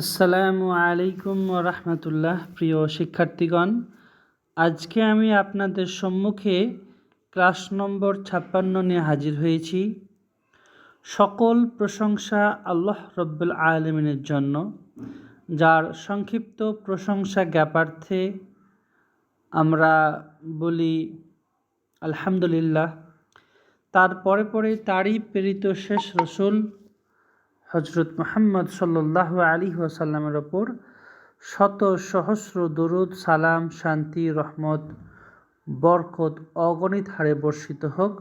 আসসালামু আলাইকুম রহমতুল্লাহ, প্রিয় শিক্ষার্থীগণ। আজকে আমি আপনাদের সম্মুখে ক্লাস নম্বর ছাপ্পান্ন নিয়ে হাজির হয়েছি। সকল প্রশংসা আল্লাহ রব্বুল আলমিনের জন্য, যার সংক্ষিপ্ত প্রশংসা জ্ঞাপার্থে আমরা বলি, আলহামদুলিল্লাহ। তারপরে পরে তারই প্রেরিত শেষ রসুল হজরত মোহাম্মদ সাল্লাহ আলী ওয়াসাল্লামের ওপর শত সহস্র দরুদ, সালাম, শান্তি, রহমত, বরকত, অগণিত হারে বর্ষিত হোক।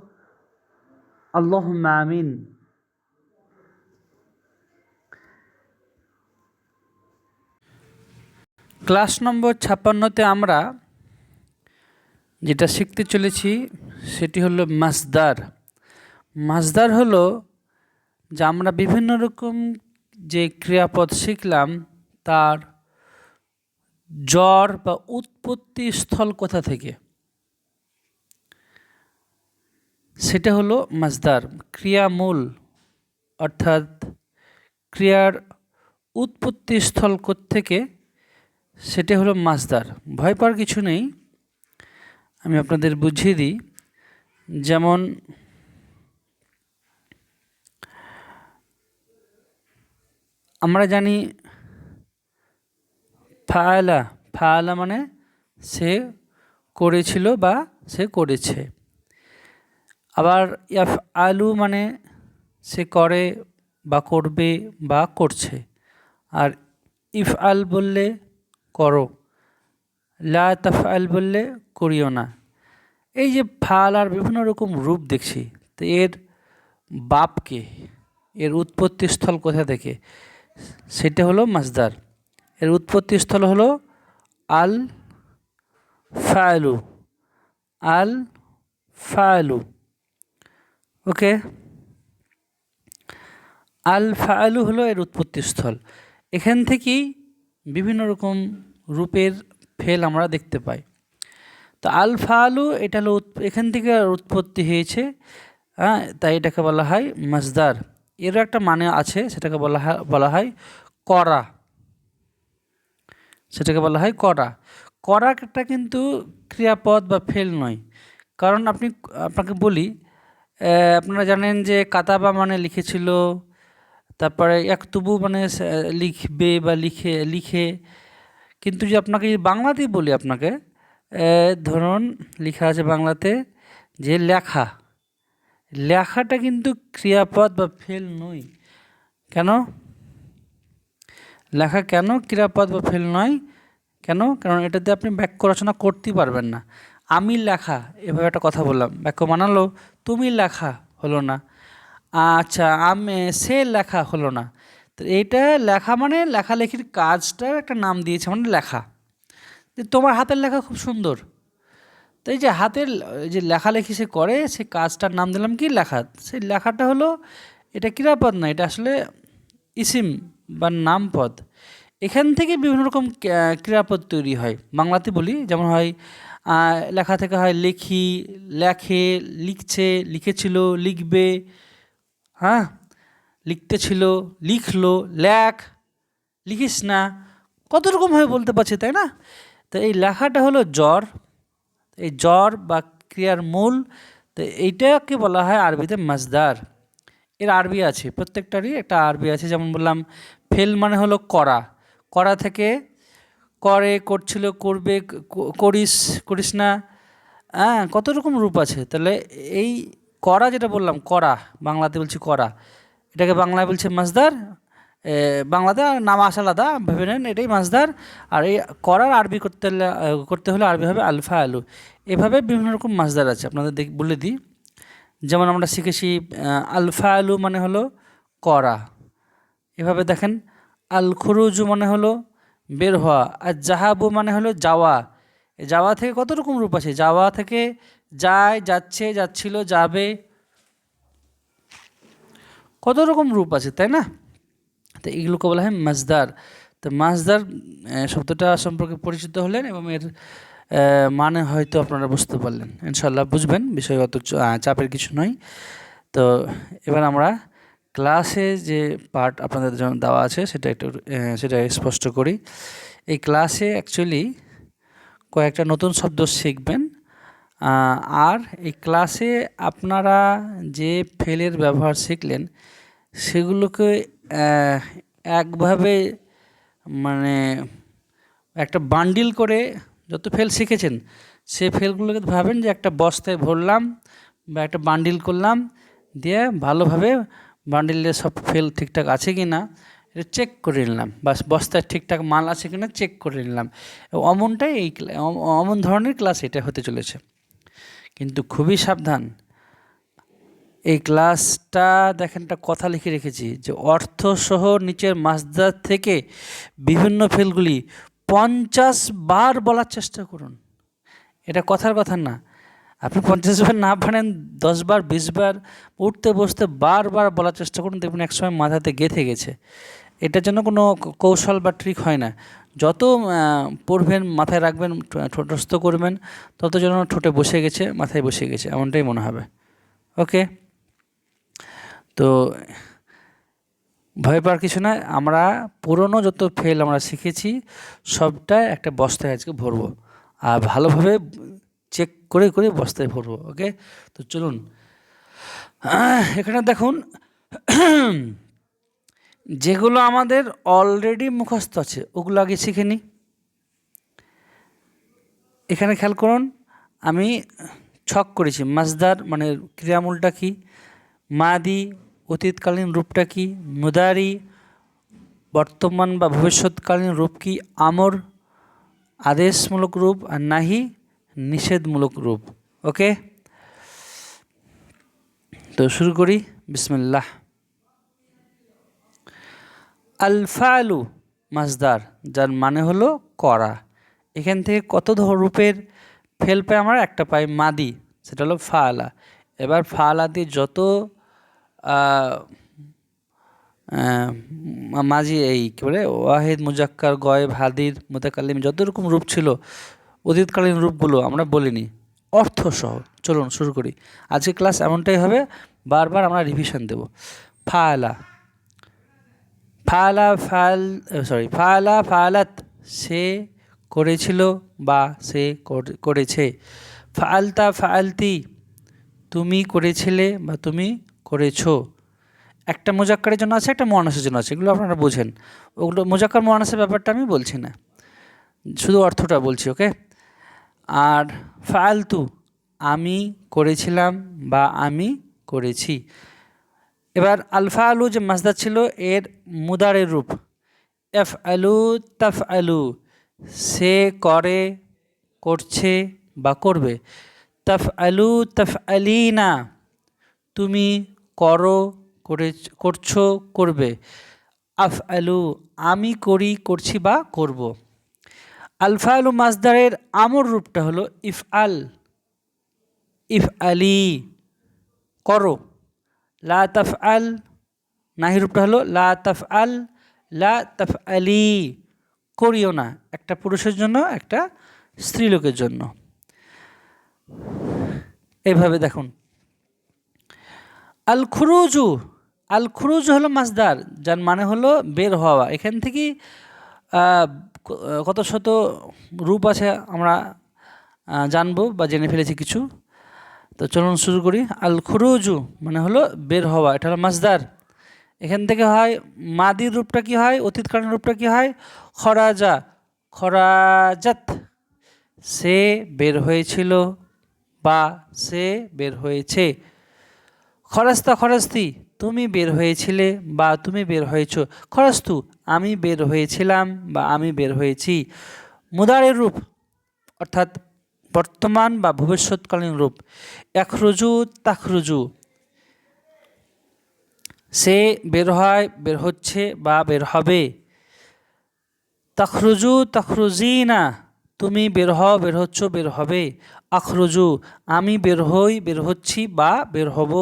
আল্লাহ আমিন। ক্লাস নম্বর ছাপ্পান্নতে আমরা যেটা শিখতে চলেছি, সেটি হলো মাসদার মাসদার হলো যে আমরা বিভিন্ন রকম যে ক্রিয়াপদ শিখলাম, তার জ্বর বা উৎপত্তি স্থল কোথা থেকে? সেটা হলো মাজদার ক্রিয়ামূল, অর্থাৎ ক্রিয়ার উৎপত্তি স্থল থেকে সেটা হলো মাজদার ভয় পাওয়ার কিছু নেই, আমি আপনাদের বুঝিয়ে দিই। যেমন আমরা জানি ফায়লা ফায়লা মানে সে করেছিল বা সে করেছে। আবার ইয়াফ আলু মানে সে করে বা করবে বা করছে। আর ইফ আল বললে করো, লা তাফ আল বললে করিও না। এই যে ফাল আর বিভিন্ন রকম রূপ দেখছি, তো এর বাপকে, এর উৎপত্তিস্থল কোথা থেকে? সেটা হলো মাজদার এর উৎপত্তি স্থল হলো আল ফায়লু আল ফায়লু ওকে? আল ফায়লু হলো এর উৎপত্তিস্থল এখান থেকেই বিভিন্ন রকম রূপের ফেল আমরা দেখতে পাই। তো আল ফালু এটা হলো এখান থেকে উৎপত্তি হয়েছে হ্যাঁ তাই এটাকে বলা হয় মাজদার এরও একটা মানে আছে, সেটাকে বলা হয় বলা হয় করা সেটাকে বলা হয় করা করাটা কিন্তু ক্রিয়াপদ বা ফেল নয়। কারণ আপনি, আপনাকে বলি আপনারা জানেন যে কাতাবা মানে লিখেছিল, তারপরে এক তবু মানে লিখবে বা লিখে লিখে। কিন্তু যে আপনাকে বাংলাতেই বলি আপনাকে ধরুন, লেখা আছে বাংলাতে যে লেখা। লেখাটা কিন্তু ক্রিয়াপদ বা ফেল নয়। কেন? লেখা কেন ক্রিয়াপদ বা ফেল নয়? কেন? কারণ এটাতে আপনি বাক্য রচনা করতেই পারবেন না। আমি লেখা, এভাবে একটা কথা বললাম। বাক্য মানালো তুমি লেখা হলো না। আচ্ছা আমি সে লেখা হলো না। তো এইটা লেখা মানে লেখালেখির কাজটার একটা নাম দিয়েছে মানে লেখা। যে তোমার হাতের লেখা খুব সুন্দর। তো এই যে হাতের যে লেখালেখি সে করে, সে কাজটার নাম দিলাম কি লেখা? সেই লেখাটা হলো, এটা ক্রিয়াপদ না, এটা আসলে ইসিম বা নামপদ। এখান থেকে বিভিন্ন রকম ক্রিয়াপদ তৈরি হয়। বাংলাতে বলি, যেমন হয় লেখা থেকে হয় লেখি, লেখে, লিখছে, লিখেছিল, লিখবে হ্যাঁ? লিখতে ছিল, লিখলো, লেখ, লিখিস না, কত রকমভাবে বলতে পারছি, তাই না? তো এই লেখাটা হলো জ্বর এই জ্বর বা ক্রিয়ার মূল, তো এইটাকে বলা হয় আরবিতে মাজদার এর আরবি আছে, প্রত্যেকটারই একটা আরবি আছে। যেমন বললাম, ফেল মানে হলো করা। করা থেকে করে, করছিল, করবে করিস করিস না হ্যাঁ কত রকম রূপ আছে। তাহলে এই করা যেটা বললাম, করা, বাংলাতে বলছি করা। এটাকে বাংলায় বলছে মাজদার বাংলাতে নাম আসা আলাদা, ভেবে নেন, এটাই মাজদার আর এই করার আরবি করতে করতে হলে আরবি হবে আলফা আলু। এভাবে বিভিন্ন রকম মাজদার আছে, আপনাদের দেখ, বলে দিই। যেমন আমরা শিখেছি আলফা আলু মানে হলো করা এভাবে দেখেন, আল খুরুজু মানে হলো বের হওয়া, আর জাহাবু মানে হলো যাওয়া। যাওয়া থেকে কত রকম রূপ আছে? যাওয়া থেকে যায়, যাচ্ছে, যাচ্ছিল, যাবে। কত রকম রূপ আছে, তাই না? তো এগুলোকে বলা হয় মাজদার তো মাজদার শব্দটা সম্পর্কে পরিচিত হলেন এবং এর মানে হয়তো আপনারা বুঝতে পারলেন। ইনশাল্লাহ বুঝবেন, বিষয় অত চাপের কিছু নয়। তো এবার আমরা ক্লাসে যে পার্ট আপনাদের জন্য দেওয়া আছে, সেটা একটু সেটা স্পষ্ট করি। এই ক্লাসে অ্যাকচুয়ালি কয়েকটা নতুন শব্দ শিখবেন। আর এই ক্লাসে আপনারা যে ফেলের ব্যবহার শিখলেন, সেগুলোকে একভাবে মানে একটা বান্ডিল করে যত ফেল শিখেছেন সেই ফেলগুলোকে ভাবেন যে একটা বস্তায় ভরলাম বা একটা বান্ডিল করলাম, দিয়ে ভালোভাবে বান্ডিলে সব ফেল ঠিকঠাক আছে কি না, এটা চেক করে নিলাম। বাস বস্তায় ঠিকঠাক মাল আছে কি না চেক করে নিলাম। অমনটাই এই অমন ধরনের ক্লাস এটা হতে চলেছে। কিন্তু খুবই সাবধান। এই ক্লাসটা দেখেন একটা কথা লিখে রেখেছি যে অর্থসহ নিচের মাসদার থেকে বিভিন্ন ফেলগুলি পঞ্চাশ বার বলার চেষ্টা করুন। এটা কথার কথা না। আপনি পঞ্চাশ বার না পারেন দশ বার, বিশ বার, উঠতে, বসতে বারবার বলার চেষ্টা করুন, দেখবেন একসময় মাথাতে গেঁথে গেছে। এটার জন্য কোনো কৌশল বা ট্রিক হয় না। যত পড়বেন, মাথায় রাখবেন ঠোঁটস্থ করবেন, তত যেন ঠোঁটে বসে গেছে, মাথায় বসে গেছে, এমনটাই মনে হবে। ওকে? তো ভয় পাওয়ার কিছু না আমরা পুরনো যত ফেল আমরা শিখেছি, সবটা একটা বস্তায় আজকে ভরবো। আর ভালোভাবে চেক করে করে বস্তায় ভরবো ওকে তো চলুন। এখানে দেখুন, যেগুলো আমাদের অলরেডি মুখস্থ আছে, ওগুলো আগে শিখে নিই। এখানে খেয়াল করুন, আমি ছক করেছি। মাজদার মানে ক্রিয়ামূলটা কি? মাদি অতীতকালীন রূপটা কি? মুদারি, বর্তমান বা ভবিষ্যৎকালীন রূপ কি? আমর, আদেশমূলক রূপ, আর নাহি, নিষেধমূলক রূপ। ওকে? তো শুরু করি। বিসমিল্লাহ। আলফালু মাজদার যার মানে হলো করা এখান থেকে কত রূপের ফেল পাই আমরা? একটা পাই মাদি, সেটা হলো ফালা। এবার ফালা দিয়ে যত মাঝি এই কী বলে, ওয়াহিদ, মুজাক্কার, গয়েব হাদির মুতাকাল্লিম যত রকম রূপ ছিল, অতীতকালীন রূপগুলো আমরা বলিনি। অর্থসহ চলুন, শুরু করি। আজকে ক্লাস এমনটাই হবে, বারবার আমরা রিভিশন দেব। ফালা ফালা ফাল সরি ফালা ফালাত সে করেছিল বা সে করে- করেছে। ফালতা ফালতি তুমি করেছিলে বা তুমি করেছ? একটা মোজাক্কারের জন্য আছে, একটা মহানাসের জন্য আছে, এগুলো আপনারা বোঝেন। ওগুলো মোজাক্কার মহানাসের ব্যাপারটা আমি বলছি না। শুধু অর্থটা বলছি, ওকে? আর ফালতু, আমি করেছিলাম বা আমি করেছি। এবার আলফা আলু যে মাসদার ছিল, এর মুদারের রূপ। এফ আলু তাফ আলু সে করে, করছে বা করবে। তাফ আলু তাফ আলিনা তুমি করো করে করছ, করবে। আফ আলু আমি করি, করছি বা করব। আলফা আলু মাসদারের আমর রূপটা হলো ইফ আল ইফ আলি করো। লা তাফ আল নাহি রূপটা হলো লা তাফ আল লা তাফ আলি করিও না, একটা পুরুষের জন্য, একটা স্ত্রীলোকের জন্য। এইভাবে দেখুন। আল খুরুজু আল খুরুজ হলো মাসদার যার মানে হলো বের হওয়া। এখান থেকেই কত শত রূপ আছে আমরা জানব বা জেনে ফেলেছি কিছু। তো চলুন শুরু করি। আল খুরুজু মানে হলো বের হওয়া, এটা হলো মাসদার এখান থেকে হয়, মাদির রূপটা কি হয়, অতীতকালীন রূপটা কি হয়? খরাজা, খরাজাত। সে বের হয়েছিল বা সে বের হয়েছে। খরস্তা, খরস্তি, তুমি বের হয়েছিলে বা তুমি বের হয়েছ। খরস্তু, আমি বের হয়েছিলাম বা আমি বের হয়েছি। মুদারের রূপ, অর্থাৎ বর্তমান বা ভবিষ্যৎকালীন রূপ। একরুজু, তাকরুজু। সে বের হয়, বের হচ্ছে বা বের হবে। তাখরুজু না তুমি বের হও, বের হচ্ছ, বের হবে। আখরুজু, আমি বের হই, বের হচ্ছি বা বের হব।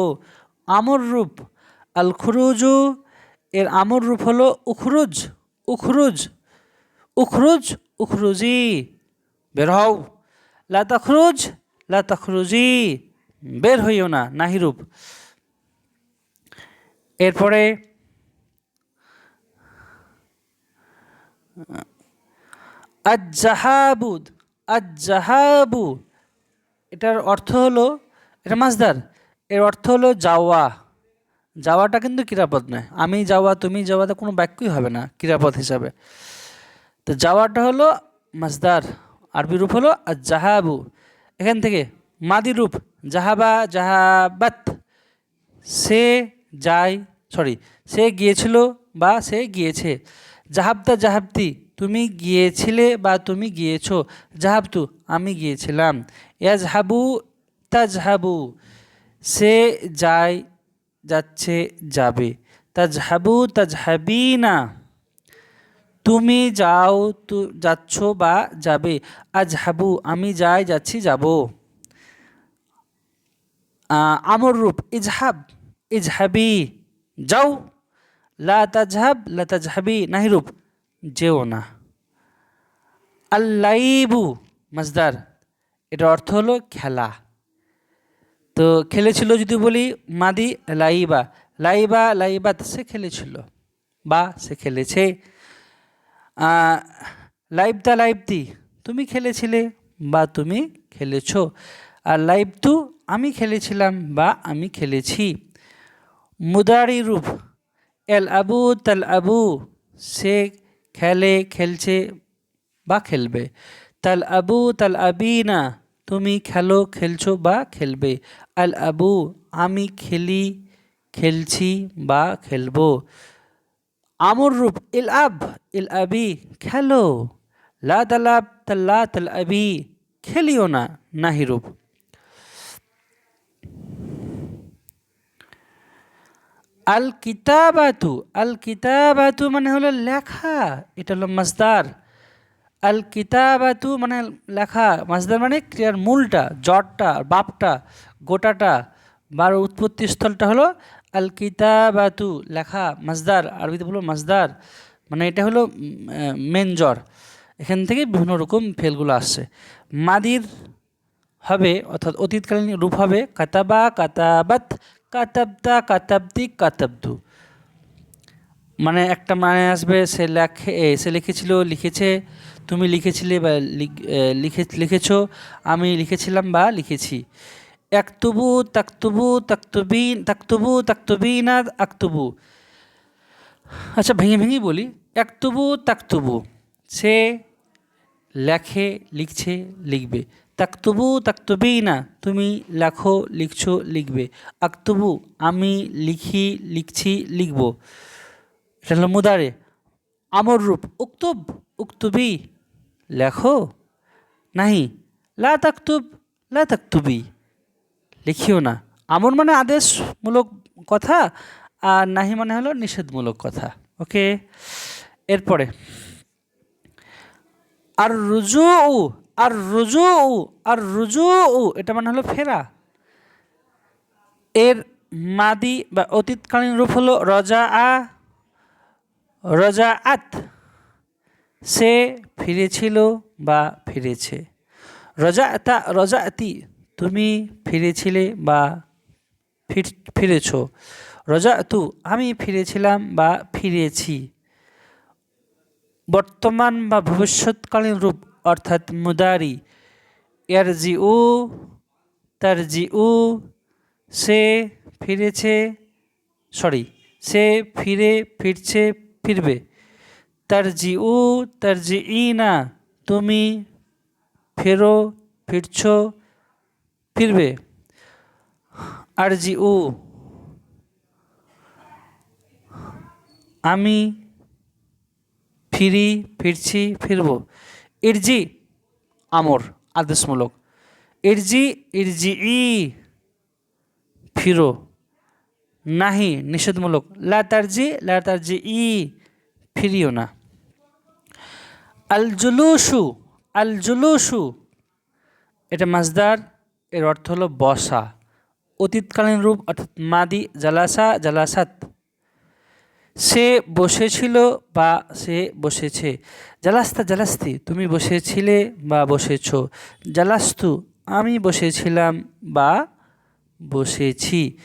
আমর রূপ আল খুরুজু এর আমর রূপ হলো উখরুজ উখরুজ উখরুজ, উখরুজি। বের হও। লা তখরুজ, লা তখরুজি। বের হইও না, নাহি রূপ। এরপরে, আজ্জাহাবুদ, আজ্জাহাবু। এটার অর্থ হলো, এটা মাসদার এর অর্থ হলো যাওয়া। যাওয়াটা কিন্তু ক্রিয়াপদ নয়। আমি যাওয়া, তুমি যাওয়াতে কোনো বাক্যই হবে না ক্রিয়াপদ হিসাবে। তো যাওয়াটা হলো মাসদার আরবি রূপ হলো জাহাবু এখান থেকে মাদি রূপ। জাহাবা, জাহাবাত। সে যায়, সরি, সে গিয়েছিল বা সে গিয়েছে। জাহাবতা জাহাবতি, তুমি গিয়েছিলে বা তুমি গিয়েছো। জাহাবতু, আমি গিয়েছিলাম। ইয়াজহাবু, তাজহাবু। সে যায় যাচ্ছে যাবে। তাজহাবু তাজহাবি না তুমি যাও তু, যাচ্ছ বা যাবে। আজহাবু, আমি যাই যাচ্ছি যাব। আমর রূপ, ইজহাব, ইজহাবি, যাও। লা তাজহাব, লা নাহি রূপ, যেও না। আল্লাইবু মাজদার এটার অর্থ হলো খেলা। তো খেলেছিল যদি বলি মাদি লাইবা লাইবা লাইবা সে খেলেছিল বা সে খেলেছে। লাইবতা লাইবতি তুমি খেলেছিলে বা তুমি খেলেছ। আর লাইভ তু আমি খেলেছিলাম বা আমি খেলেছি। মুদারি রূপ, এল আবু তাল আবু, সে খেলে, খেলছে বা খেলবে। তাল আবু তাল আবিনা তুমি খেলো, খেলছো বা খেলবে। আল আবু, আমি খেলি, খেলছি বা খেলব। আমর রূপ, ইল আব, ইল আবি, খেলো। লা তালাব তাল্লা, তাল আবি, খেলিও না, নাহি রূপ। আল কিতাবাতু আল কিতাবাতু মানে হলো লেখা, এটা হলো মাসদার। আল কিতাবাতু মানে লেখা মাসদার মানে ক্রিয়ার মূলটা জটটা বাপটা, গোটাটা, বার উৎপত্তি স্থলটা হলো আল কিতাবাতু লেখা মাসদার আরবিতে বলো মাসদার মানে এটা হলো মেন জ্বর। এখান থেকে বিভিন্ন রকম ফেলগুলো আসছে। মাদির হবে, অর্থাৎ অতীতকালীন রূপ হবে, কাতাবা, কাতাবাত কাতাবতা কাতাবতি কাতাবদু। মানে একটা মানে আসবে, সে লেখে সে লিখেছিল, লিখেছে তুমি লিখেছিলে বা লিখে লিখেছো, আমি লিখেছিলাম বা লিখেছি। একতুবু তাকতুবু তাকতুবিন, তাকতুবু তাকতুবিনা আক্তুবু। আচ্ছা ভেঙে ভেঙে বলি। একতুবু তাকতুবু। সে লেখে, লিখছে, লিখবে। তাকতুবু তাকতুবি না তুমি লেখো, লিখছো, লিখবে। আক্তুবু, আমি লিখি, লিখছি, লিখব। এটা হলো মুদারে। আমর রূপ, উক্তুব, উক্তুবি। লেখো? নাহি, লা তাকতুব, লা তাকতুবি। লিখিও না। আমর মানে আদেশমূলক কথা, আর নাহি মানে হলো নিষেধমূলক কথা। ওকে? এরপরে আর রুজু আর রুজু আর রুজু এটা মানে হলো ফেরা। এর মাদি বা অতীতকালীন রূপ হলো রজা আ রজা আত সে ফিরেছিল বা ফিরেছে। রজা তা রজা আতি তুমি ফিরেছিলে বা ফির, ফিরেছ। রজা তু আমি ফিরেছিলাম বা ফিরেছি। বর্তমান বা ভবিষ্যৎকালীন রূপ, অর্থাৎ মুদারি জি উ তার জি উ সে ফিরেছে, সরি, সে ফিরে, ফিরছে, ফিরবে। তার জি উ তার জি ই না তুমি ফেরো, ফিরছ, ফিরবে। আর জি উ আমি ফিরি, ফিরছি, ফিরব। ইরজি, আমর, আদেশমূলক। ইরজি ইরজি ই ফিরো। নাহি, নিষেধমূলক। লা তারজি লা তারজি ই ফিরিও না। আল জুলুসু আল জুলুসু এটা মাজদার, এর অর্থ হলো বসা। অতীতকালীন রূপ অর্থাৎ মাদি, জালাসা, জালাসাত। সে বসেছিল বা সে বসেছে। জালাস্তা, জালাস্তি, তুমি বসেছিলে বা বসেছ। জালাস্তু, আমি বসেছিলাম বা বসেছি।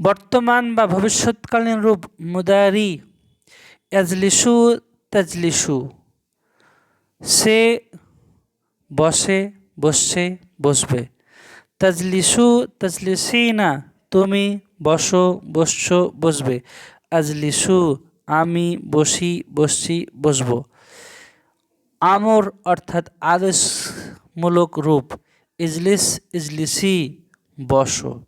বর্তমান বা ভবিষ্যৎকালীন রূপ মুদারি এজলিসু তাজলিসু। সে বসে বসছে বসবে। তাজলিসু তাজলিসি না তুমি বসো, বসছো, বসবে। আজলিসু, আমি বসি বসছি বসবো। আমর অর্থাৎ আদেশমূলক রূপ। ইজলিস, ইজলিসি, বসো।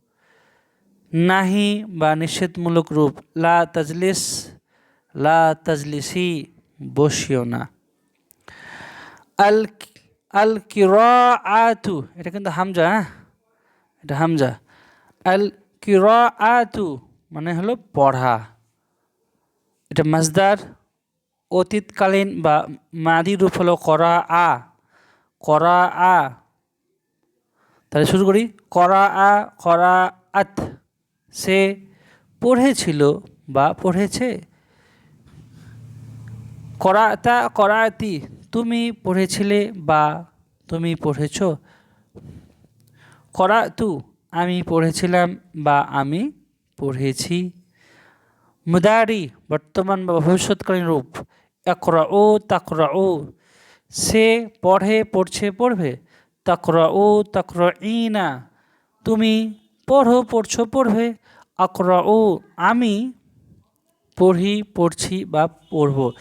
নাহি বা নিষেধমূলক রূপ। লা তাজলিস, লা তাজলিসি, বসিও না। আল আল কিরাআতু এটা কিন্তু হামজা হ্যাঁ? এটা হামজা। আল কিরাআতু মানে হলো পড়া। এটা মাজদার অতীতকালীন বা মাদি রূপ হলো করা আ করা আ তাহলে শুরু করি করা আ করা আত সে পড়েছিল বা পড়েছে? করা করাতা করাতি তুমি পড়েছিলে বা তুমি পড়েছ? করা তু, আমি পড়েছিলাম বা আমি পড়েছি। মুদারি, বর্তমান বা ভবিষ্যৎকালীন রূপ। একরা ও তাকরা ও সে পড়ে, পড়ছে, পড়বে। তাকরা ও তাকরা ইনা তুমি পড়ো, পড়ছো, পড়বে। আকরা ও আমি পড়ি, পড়ছি বা পড়ব।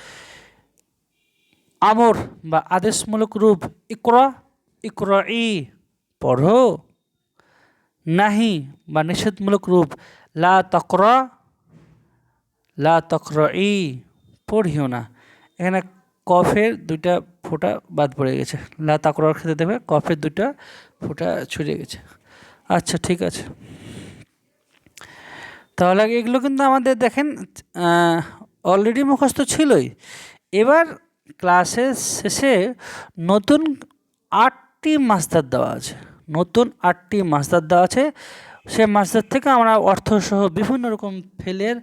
আমর বা আদেশমূলক রূপ, ইকরা ইকরা ই পড়ো। নাহি বা নিষেধমূলক রূপ, লা তকরা, লা তকর ই পড়িও না। এখানে কফের দুইটা ফোঁটা বাদ পড়ে গেছে। লা তাকরার খেতে দেবে কফের দুইটা ফোঁটা ছড়িয়ে গেছে। আচ্ছা ঠিক আছে। তাহলে এগুলো কিন্তু আমাদের দেখেন অলরেডি মুখস্থ ছিলই। এবার ক্লাসের শেষে নতুন আটটি মাস্টার দেওয়া আছে। নতুন আটটি মাস্টার দেওয়া আছে। সে মাস্টার থেকে আমরা অর্থসহ বিভিন্ন রকম ফেলের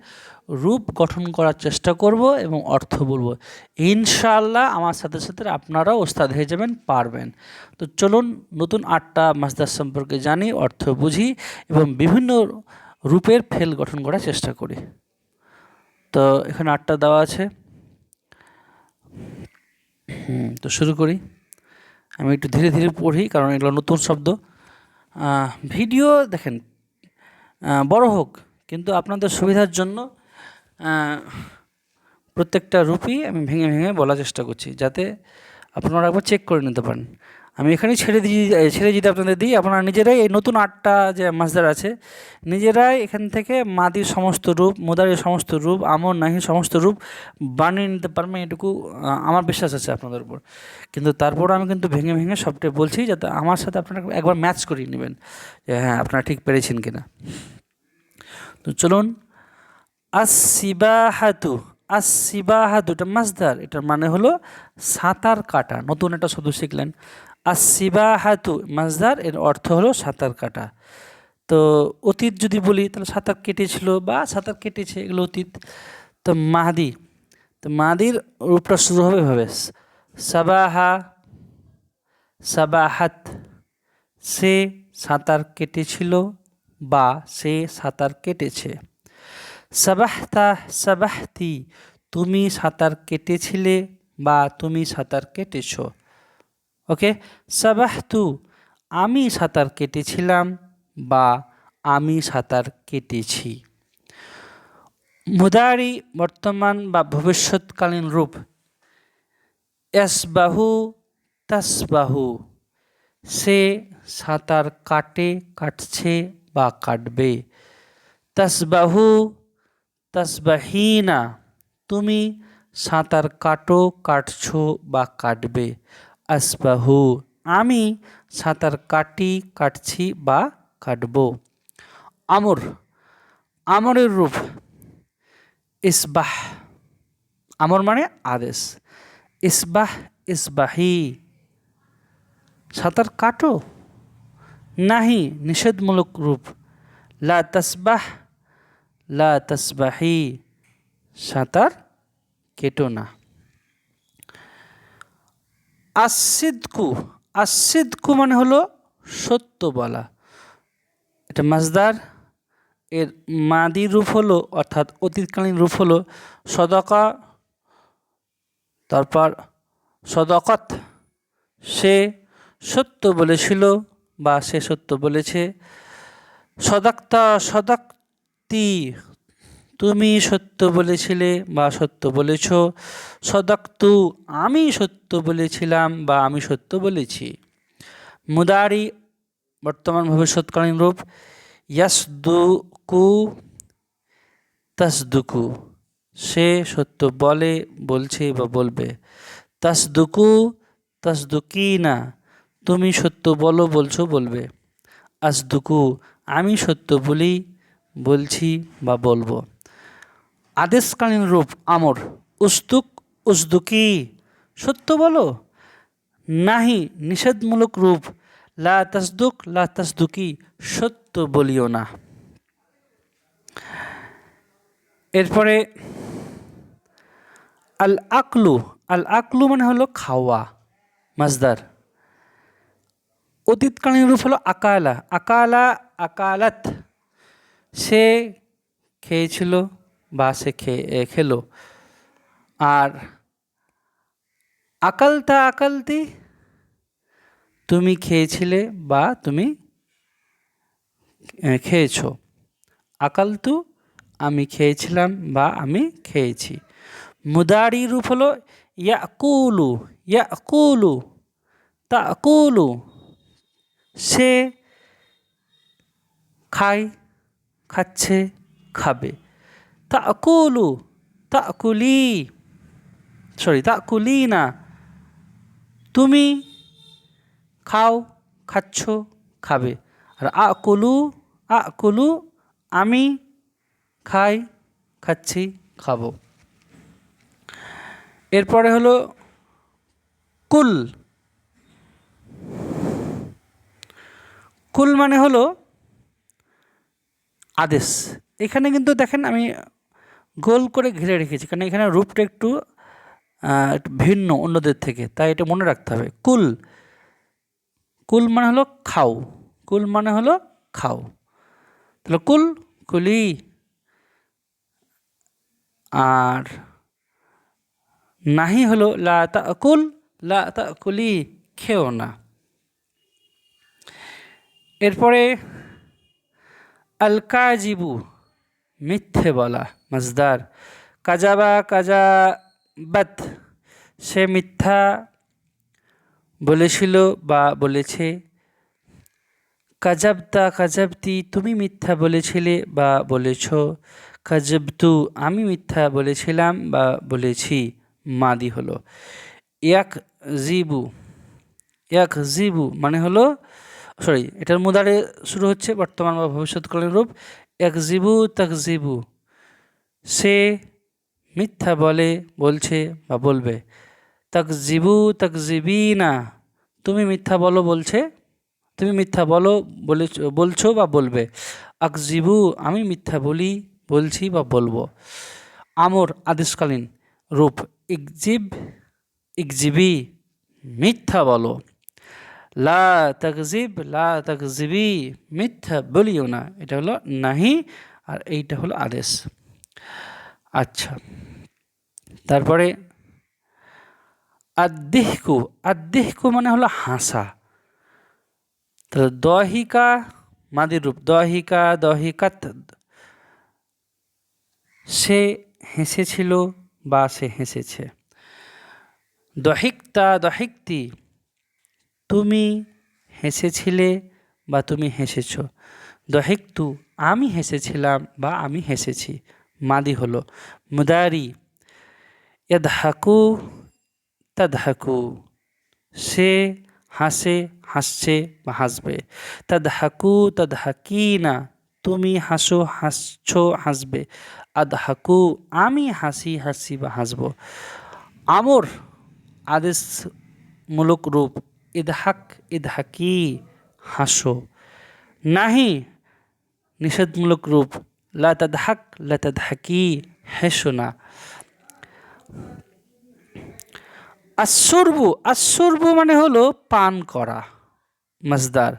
রূপ গঠন করার চেষ্টা করব এবং অর্থ বলব। ইনশাআল্লাহ আমার সাথে সাথে আপনারাও ওস্তাদ হয়ে যাবেন, পারবেন। তো চলুন নতুন আটটা মাসদার সম্পর্কে জানি, অর্থ বুঝি এবং বিভিন্ন রূপের ফেল গঠন করার চেষ্টা করি। তো এখানে আটটা দেওয়া আছে। হুম, তো শুরু করি। আমি একটু ধীরে ধীরে পড়ি, কারণ এগুলো নতুন শব্দ। ভিডিও দেখেন বড় হোক, কিন্তু আপনাদের সুবিধার জন্য প্রত্যেকটা রূপই আমি ভেঙে ভেঙে বলার চেষ্টা করছি, যাতে আপনারা একবার চেক করে নিতে পারেন। আমি এখানেই ছেড়ে দিয়ে ছেড়ে যদি আপনাদের দিই, আপনারা নিজেরাই এই নতুন আটটা যে মাছদার আছে, নিজেরাই এখান থেকে মাদির সমস্ত রূপ, মোদারের সমস্ত রূপ, আমর নাহি সমস্ত রূপ বানিয়ে নিতে পারবেন, এটুকু আমার বিশ্বাস আছে আপনাদের উপর। কিন্তু তারপর আমি কিন্তু ভেঙে ভেঙে সবটাই বলছি, যাতে আমার সাথে আপনারা একবার ম্যাচ করিয়ে নেবেন, যে হ্যাঁ আপনারা ঠিক পেরেছেন কিনা। তো চলুন আসিবাহাতু আসিবাহাতু এটা মাসদার এটার মানে হলো সাঁতার কাটা, নতুন একটা শব্দ শিখলেন। আসিবাহাতু মাসদার এর অর্থ হলো সাঁতার কাটা। তো অতীত যদি বলি, তাহলে সাঁতার কেটেছিল বা সাঁতার কেটেছে, এগুলো অতীত। তো মাহাদি, তো মাহাদির রূপটা শুরু হবে এভাবে। সাবাহা, সাবাহাত, সে সাঁতার কেটেছিল বা সে সাঁতার কেটেছে। সাবাহতা, সাবাহতি, তুমি সাঁতার কেটেছিলে বা তুমি সাঁতার কেটেছ। ওকে? সাবাহতু, আমি সাঁতার কেটেছিলাম বা আমি সাঁতার কেটেছি। মুদারি বর্তমান বা ভবিষ্যৎকালীন রূপ। এসবাহু তাসবাহু, সে সাঁতার কাটে, কাটছে বা কাটবে। তাসবাহু, তাসবাহিনা, তুমি সাঁতার কাটো, কাটছো বা কাটবে। আসবাহু। আমি সাঁতার কাটি, কাটছি বা কাটব। আমর, আমরের রূপ। ইসবাহ, আমর মানে আদেশ। ইসবাহ, ইসবাহি। সাঁতার কাটো? নাহি, নিষেধমূলক রূপ। লা তসবাহ, লা তসবাহি। সাঁতার কেটো না। আসিদকু আসিদকু মানে হলো সত্য বলা। এটা মাজদার এর মাদি রূপ হলো, অর্থাৎ অতীতকালীন রূপ হলো সদকা, তারপর সদকত, সে সত্য বলেছিল বা সে সত্য বলেছে। সদাক্তা, সদাক্তি তুমি সত্য বলেছিলে বা সত্য বলেছ, সদাক্তু আমি সত্য বলেছিলাম বা আমি সত্য বলেছি। মুদারি বর্তমান ভবিষ্যৎকালীন রূপ ইয়াসদুকু তাসদুকু সে সত্য বলে, বলছে বা বলবে। তাসদুকু তাসদুকি না? তুমি সত্য বলো, বলছো, বলবে। আসদুকু আমি সত্য বলি, বলছি বা বলব। আদেশকালীন রূপ আমর। উস্তুক উসদুকি। সত্য বলো? নাহি, নিষেধমূলক রূপ। লা তাসদুক, লা তাসদুকি। সত্য বলিও না। এরপরে আল আকলু আল আকলু মানে হলো খাওয়া মাজদার অতীতকালীন রূপ হলো আকালা। আকালা, আকালাত। সে খেয়েছিল বা সে খেয়ে খেলো। আর আকালতা আকালতি, তুমি খেয়েছিলে বা তুমি খেয়েছো। আকালতু, আমি খেয়েছিলাম বা আমি খেয়েছি। মুদারি রূপ হলো ইয়া আকুলু ইয়া ইয়াকুলু ইয়াকুলু, তাকুলু। সে খায়, খাচ্ছে, খাবে। তাকুলু তাকুলি সরি তাকুলি না তুমি খাও খাচ্ছ খাবে আর আকুলু আকুলু আমি খাই খাচ্ছি খাব এরপরে হলো কুল কুল মানে হলো আদেশ এখানে কিন্তু দেখেন আমি গোল করে ঘিরে রেখেছি। কারণ এখানে রূপটা একটু একটু ভিন্ন অন্যদের থেকে। তাই এটা মনে রাখতে হবে। কুল। কুল মানে হলো খাও। কুল মানে হলো খাও। তাহলে কুল, কুলি, আর নাহি হলো লা তা, কুল, লা তা, কুলি, খেও না। এরপরে আল কাজিবু মিথ্যে বলা। মাজদার কাজাবা কাজাবাত সে মিথ্যা বলেছিল বা বলেছে। কাজাবতা কাজাবতি, তুমি মিথ্যা বলেছিলে বা বলেছ। কাজাবতু আমি মিথ্যা বলেছিলাম বা বলেছি। মাদি হলো। ইয়াক জিবু ইয়াক জিবু মানে হলো সরি এটার মুদারে শুরু হচ্ছে বর্তমান বা ভবিষ্যৎকালীন রূপ। এক জিবু, তাক জিবু। সে মিথ্যা বলে, বলছে বা বলবে। তাক জিবু তাক জিবি না তুমি মিথ্যা বলো, বলছে। তুমি মিথ্যা বলো বলে বলছো বা বলবে। আকজিবু, আমি মিথ্যা বলি, বলছি বা বলব। আমর, আদেশকালীন রূপ ইকজিব ইকজিবি মিথ্যা বলো। লা তাকজিব, লা তাকজিবি, মিথ্যা বলিও না। এটা হলো নাহি, আর এইটা হলো আদেশ। আচ্ছা। তারপরে আদ্দিহকু আদ্দিহকু মানে হলো হাসা। তাহলে দহিকা মাদির রূপ, দহিকা, দহিকাত, সে হেসেছিল বা সে হেসেছে। দহিকতা, দহিকতি, তুমি হেসেছিলে বা তুমি হেসেছ। দহিকতু, আমি হেসেছিলাম বা আমি হেসেছি। মাদি হলো। মুদারি এদহাকু তদহাকু, সে হাসে, হাসছে বা হাসবে। তদহাকু তদহাকি না তুমি হাসো, হাসছো, হাসবে। আদহাকু, আমি হাসি হাসি বা হাসবো। আমর, আদেশমূলক রূপ, ইদহাক, ইদহাকি, হাসো। নাহি, নিষেধমূলক রূপ লা তাদহাক, লা তাদহাকি হেসো মানে হলো পান করা মজদার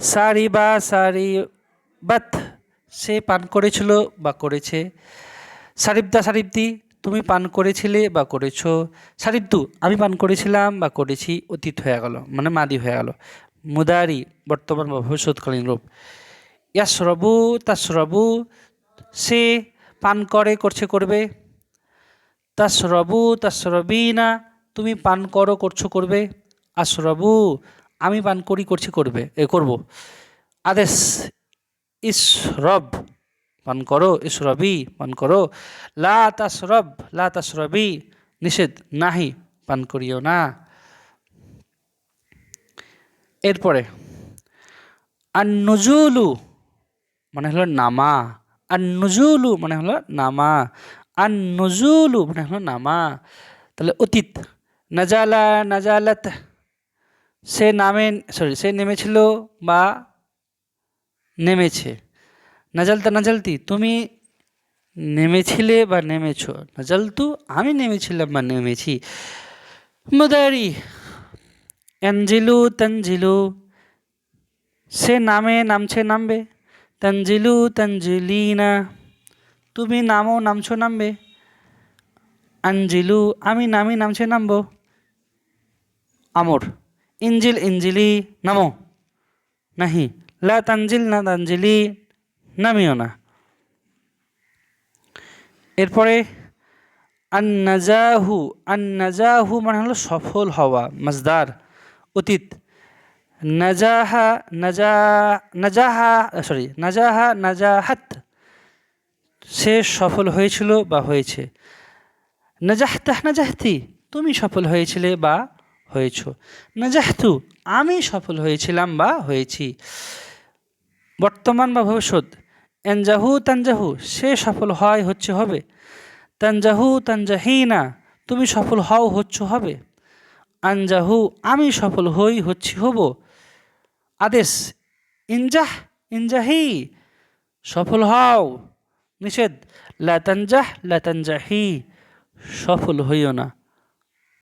সারি বা সারি বাত, সে পান করেছিল বা করেছে। সারিবদা সারিবদি তুমি পান করেছিলে বা করেছ। সারিবদু আমি পান করেছিলাম বা করেছি, অতীত হয়ে গেল মানে মাদি হয়ে গেল। মুদারি, বর্তমান বা ভবিষ্যৎকালীন রূপ। ইয়াসরবু, তাসরবু সে পান করে, করছে, করবে। তাসরবু, তাসরবিনা, তুমি পান করো, করছ, করবে। আশরবু আমি পান করি, করছি, করবে। এ করব। আদেশ, ইসরব, পান করো, ইসরবি, পান করো। লা তাসরব, লা তাসরবি, নিষেধ, নাহি, পান করিও না। এরপরে আর নজুলু মানে হলো নামা। আর নজুলু মানে হলো নামা। আর নজুলু মানে হলো নামা। তাহলে অতীত। নাজালা, নাজালাত। সে নামে সরি সে নেমেছিল বা নেমেছে। নাজালতা নাজালতি, তুমি নেমেছিলে বা নেমেছো? নাজালতু, আমি নেমেছিলাম বা নেমেছি। মুদারি অ্যাঞ্জিলু তঞ্জিলু সে নামে, নামছে, নামবে। তঞ্জিলু তঞ্জিলিনা তুমি নামো নামছো নামবে। আঞ্জিলু আমি নামি নামছে নামবো। আমর ইঞ্জিল ইঞ্জিলি নামো। নাহি, লা তানজিল না তানজিলি, নামিও না। এরপরে আন নাজাহু আন নাজাহু মানে হলো সফল হওয়া মজদার অতীত। নাজাহা, নাজা, নাজাহা সরি নাজাহা, নাজাহাত। সে সফল হয়েছিল বা হয়েছে? নাজাহতাহ, নাজাহতি, তুমি সফল হয়েছিলে বা হয়েছ? নাজাহতু, আমি সফল হয়েছিলাম বা হয়েছি। বর্তমান বা ভবিষ্যৎ? এনজাহু, তানজাহু, সে সফল হয় হচ্ছে হবে? তানজাহু, তানজাহিনা, তুমি সফল হও হচ্ছ হবে? আনজাহু, আমি সফল হই হচ্ছি হব? আদেশ ইনজাহ ইনজাহি সফল হও নিষেধ লাতানজাহ লাতানজাহি সফল হইও না।